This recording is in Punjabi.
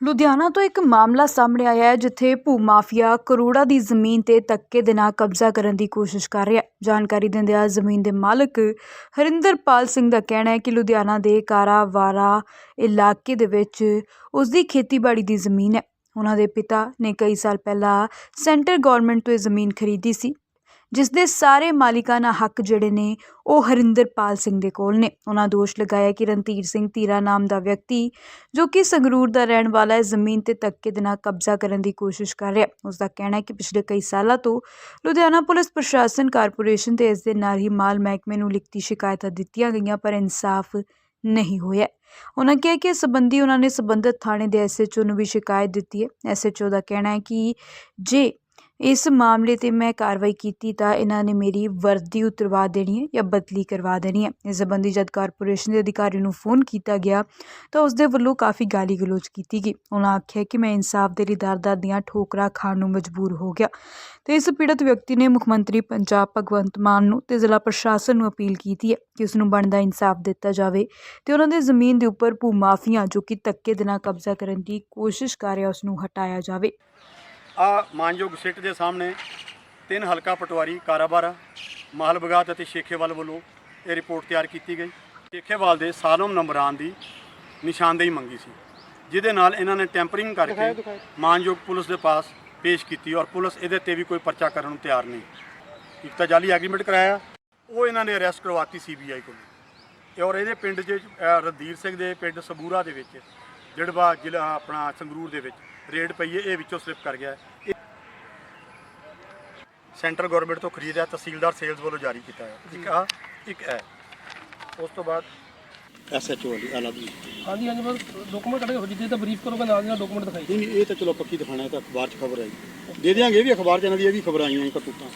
ਲੁਧਿਆਣਾ ਤੋਂ ਇੱਕ ਮਾਮਲਾ ਸਾਹਮਣੇ ਆਇਆ ਹੈ, ਜਿੱਥੇ ਭੂ ਮਾਫੀਆ ਕਰੋੜਾਂ ਦੀ ਜ਼ਮੀਨ ਤੇ ਧੱਕੇ ਦੇ ਨਾਲ ਕਬਜ਼ਾ ਕਰਨ ਦੀ ਕੋਸ਼ਿਸ਼ ਕਰ ਰਿਹਾ ਹੈ। ਜਾਣਕਾਰੀ ਦਿੰਦਿਆਂ ਜ਼ਮੀਨ ਦੇ ਮਾਲਕ ਹਰਿੰਦਰਪਾਲ ਸਿੰਘ ਦਾ ਕਹਿਣਾ ਹੈ ਕਿ ਲੁਧਿਆਣਾ ਦੇ ਕਾਰਾਵਾਰਾ ਇਲਾਕੇ ਦੇ ਵਿੱਚ ਉਸ ਦੀ ਖੇਤੀਬਾੜੀ ਦੀ ਜ਼ਮੀਨ ਹੈ। ਉਹਨਾਂ ਦੇ ਪਿਤਾ ਨੇ ਕਈ ਸਾਲ ਪਹਿਲਾਂ ਸੈਂਟਰ ਗਵਰਨਮੈਂਟ ਤੋਂ ਇਹ ਜ਼ਮੀਨ ਖਰੀਦੀ ਸੀ। ਜਿਸ ਦੇ ਸਾਰੇ ਮਾਲਿਕਾਨਾ ਹੱਕ ਜਿਹੜੇ ਨੇ, ਉਹ ਹਰਿੰਦਰਪਾਲ ਸਿੰਘ ਦੇ ਕੋਲ ਨੇ। ਉਹਨਾਂ ਦੋਸ਼ ਲਗਾਇਆ ਕਿ ਰਣਧੀਰ ਸਿੰਘ ਧੀਰਾ ਨਾਮ ਦਾ ਵਿਅਕਤੀ, ਜੋ ਕਿ ਸੰਗਰੂਰ ਦਾ ਰਹਿਣ ਵਾਲਾ ਹੈ, ਜ਼ਮੀਨ ਤੇ ਧੱਕੇ ਦੇ ਨਾਲ ਕਬਜ਼ਾ ਕਰਨ ਦੀ ਕੋਸ਼ਿਸ਼ ਕਰ ਰਿਹਾ। ਉਸ ਦਾ ਕਹਿਣਾ ਹੈ ਕਿ ਪਿਛਲੇ ਕਈ ਸਾਲਾਂ ਤੋਂ ਲੁਧਿਆਣਾ ਪੁਲਿਸ ਪ੍ਰਸ਼ਾਸਨ ਕਾਰਪੋਰੇਸ਼ਨ ਤੇ ਇਸ ਦੇ ਨਾਲ ਹੀ ਮਾਲ ਮਹਿਕਮੇ ਨੂੰ ਲਿਖਤੀ ਸ਼ਿਕਾਇਤਾਂ ਦਿੱਤੀਆਂ ਗਈਆਂ, ਪਰ ਇਨਸਾਫ ਨਹੀਂ ਹੋਇਆ। ਉਹਨਾਂ ਕਿਹਾ ਕਿ ਇਸ ਸੰਬੰਧੀ ਉਹਨਾਂ ਨੇ ਸੰਬੰਧਿਤ ਥਾਣੇ ਦੇ ਐਸਐਚਓ ਨੂੰ ਵੀ ਸ਼ਿਕਾਇਤ ਦਿੱਤੀ ਹੈ। ਐਸਐਚਓ ਦਾ ਕਹਿਣਾ ਹੈ ਕਿ ਜੇ ਇਸ ਮਾਮਲੇ ਤੇ ਮੈਂ ਕਾਰਵਾਈ ਕੀਤੀ ਤਾਂ ਇਹਨਾਂ ਨੇ ਮੇਰੀ ਵਰਦੀ ਉਤਰਵਾ ਦੇਣੀ ਹੈ ਜਾਂ ਬਦਲੀ ਕਰਵਾ ਦੇਣੀ ਹੈ। ਇਸ ਸੰਬੰਧੀ ਜਦ ਕਾਰਪੋਰੇਸ਼ਨ ਦੇ ਅਧਿਕਾਰੀ ਨੂੰ ਫੋਨ ਕੀਤਾ ਗਿਆ ਤਾਂ ਉਸ ਦੇ ਵੱਲੋਂ ਕਾਫੀ ਗਾਲੀ ਗਲੋਚ ਕੀਤੀ ਗਈ। ਉਹਨਾਂ ਆਖਿਆ ਕਿ ਮੈਂ ਇਨਸਾਫ ਦੇ ਲਈ ਦਰ ਦੀਆਂ ਠੋਕਰਾਂ ਖਾਣ ਨੂੰ ਮਜਬੂਰ ਹੋ ਗਿਆ। ਤੇ ਇਸ ਪੀੜਤ ਵਿਅਕਤੀ ਨੇ ਮੁੱਖ ਮੰਤਰੀ ਪੰਜਾਬ ਭਗਵੰਤ ਮਾਨ ਨੂੰ ਤੇ ਜ਼ਿਲ੍ਹਾ ਪ੍ਰਸ਼ਾਸਨ ਨੂੰ ਅਪੀਲ ਕੀਤੀ ਹੈ ਕਿ ਉਸ ਨੂੰ ਬਣਦਾ ਇਨਸਾਫ ਦਿੱਤਾ ਜਾਵੇ ਤੇ ਉਹਨਾਂ ਦੇ ਜ਼ਮੀਨ ਦੇ ਉੱਪਰ ਭੂ ਮਾਫੀਆਂ ਜੋ ਕਿ ਧੱਕੇ ਦੇ ਨਾਲ ਕਬਜ਼ਾ ਕਰਨ ਦੀ ਕੋਸ਼ਿਸ਼ ਕਰ ਰਿਹਾ ਉਸ ਨੂੰ ਹਟਾਇਆ ਜਾਵੇ। ਆ ਮਾਨਯੋਗ ਸਿੱਟ ਦੇ ਸਾਹਮਣੇ ਤਿੰਨ ਹਲਕਾ ਪਟਵਾਰੀ ਕਾਰਾਬਾਰਾ ਮਾਹਲ ਬਗਾਤ ਅਤੇ ਸ਼ੇਖੇਵਾਲ ਵੱਲੋਂ ਇਹ ਰਿਪੋਰਟ ਤਿਆਰ ਕੀਤੀ ਗਈ। ਸ਼ੇਖੇਵਾਲ ਦੇ ਸਾਲਮ ਨੰਬਰਾਂ ਦੀ ਨਿਸ਼ਾਨਦੇਹੀ ਮੰਗੀ ਸੀ ਜਿਹਦੇ ਨਾਲ ਇਹਨਾਂ ਨੇ ਟੈਂਪਰਿੰਗ ਕਰਕੇ ਮਾਨਯੋਗ ਪੁਲਿਸ ਦੇ ਪਾਸ ਪੇਸ਼ ਕੀਤੀ ਔਰ ਪੁਲਿਸ ਇਹਦੇ ਤੇ ਵੀ ਕੋਈ ਪਰਚਾ ਕਰਨ ਨੂੰ ਤਿਆਰ ਨਹੀਂ। ਇੱਕ ਤਾਂ ਜਾਲੀ ਐਗਰੀਮੈਂਟ ਕਰਾਇਆ ਉਹ ਇਹਨਾਂ ਨੇ ਅਰੈਸਟ ਕਰਵਾਤੀ ਸੀਬੀਆਈ ਕੋਲ। ਔਰ ਇਹਦੇ ਪਿੰਡ 'ਚ ਰਣਧੀਰ ਸਿੰਘ ਦੇ ਪਿੰਡ ਸਬੂਰਾ ਦੇ ਵਿੱਚ ਜੜਵਾ ਜ਼ਿਲ੍ਹਾ ਆਪਣਾ ਸੰਗਰੂਰ ਦੇ ਵਿੱਚ। ਰੇਡ ਪਈ ਹੈ ਇਹ ਵਿੱਚੋਂ ਸਲਿੱਪ ਕਰ ਗਿਆ ਹੈ। ਇਹ ਸੈਂਟਰ ਗਵਰਨਮੈਂਟ ਤੋਂ ਖਰੀਦਿਆ ਤਹਿਸੀਲਦਾਰ ਸੇਲਸ ਵੱਲੋਂ ਜਾਰੀ ਕੀਤਾ ਹੈ। ਇੱਕ ਆ ਇੱਕ ਹੈ ਉਸ ਤੋਂ ਬਾਅਦ ਐਸਐਚਓ ਵਾਲੀ ਅਲੱਗ ਨਹੀਂ ਹਾਂਜੀ ਹਾਂਜੀ ਬਸ ਡਾਕੂਮੈਂਟ ਕੱਢ ਕੇ ਜਿੱਦੇ ਤਾਂ ਬਰੀਫ ਕਰੋਗੇ ਨਾਲ ਦੀ ਨਾਲ ਡਾਕੂਮੈਂਟ ਦਿਖਾਈ। ਨਹੀਂ ਇਹ ਤਾਂ ਚਲੋ ਪੱਕੀ ਦਿਖਾਣਾ ਹੈ ਤਾਂ ਅਖਬਾਰ 'ਚ ਖਬਰ ਆਈ। ਦੇ ਦਿਆਂਗੇ ਇਹ ਵੀ ਅਖਬਾਰ 'ਚ ਇਹਨਾਂ ਦੀ ਇਹ ਵੀ ਖਬਰ ਆਈਆਂ ਕਰਤੂਤਾਂ